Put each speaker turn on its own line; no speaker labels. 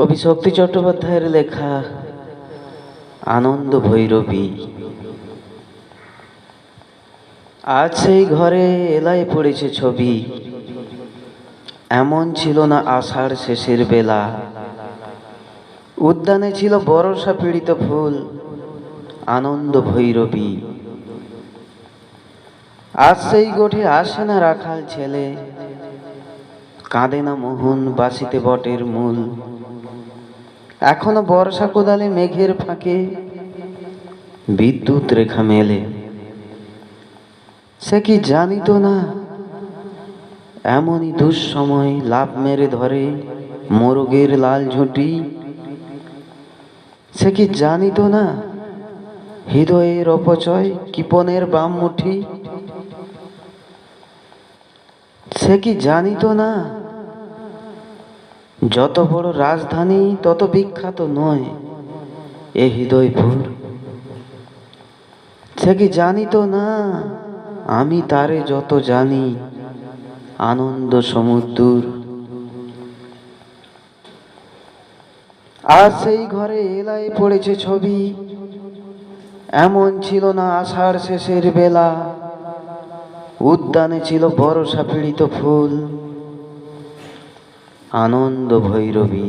কবি শক্তি চট্টোপাধ্যায়ের লেখা আনন্দ ভৈরবী। আজ সেই ঘরে এলাই পড়েছে ছবি। এমন ছিল না আষাঢ় শেষের বেলা। উদ্যানে ছিল বরষা পীড়িত ফুল, আনন্দ ভৈরবী। আজ সেই গোঠে আসে না রাখাল ছেলে। কাঁদে না মোহন বাসিতে বটের মূল। এখনও বর্ষা কোদালে মেঘের ফাঁকে বিদ্যুৎ রেখা মেলে। সে কি জানিত না? এমনই দুঃসময় লাভ মেরে ধরে মোরগের লাল ঝুঁটি। সে কি জানিত না? হৃদয়ের অপচয়, কিপনের বাম মুঠি সে কি জানিত না? যত বড় রাজধানী, তত বিখ্যাত নয়। এ হৃদয় হৃদয়পুর সে কি জানিত না? আমি তারে যত জানি, আনন্দ সমুদ্র আর সেই ঘরে এলাই পড়েছে ছবি। এমন ছিল না আষাঢ় শেষের বেলা। উদ্যানে ছিল বরষা পীড়িত ফুল। আনন্দ ভৈরবী